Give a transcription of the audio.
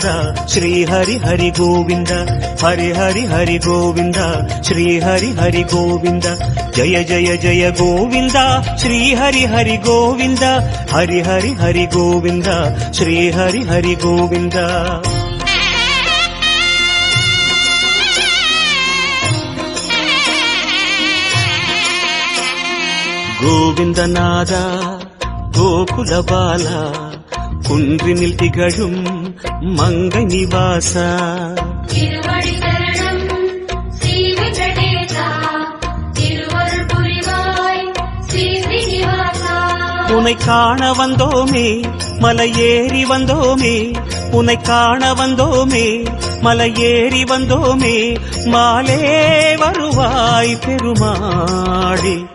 గోవింద శ్రీ హరి హరి గోవింద హరి హరి హరి గోవింద శ్రీ హరి హరి గోవింద జయ జయ జయ గోవింద శ్రీ హరి హరి గోవింద హరి హరి హరి గోవింద శ్రీ హరి హరి గోవింద బాల కుండ్రి குன்றினில் గడుం மங்கை நிவாசா. உன்னை காண வந்தோமே மலை ஏறி வந்தோமே. உன்னை காண வந்தோமே மலை ஏறி வந்தோமே. மாலே வருவாய் பெருமாடி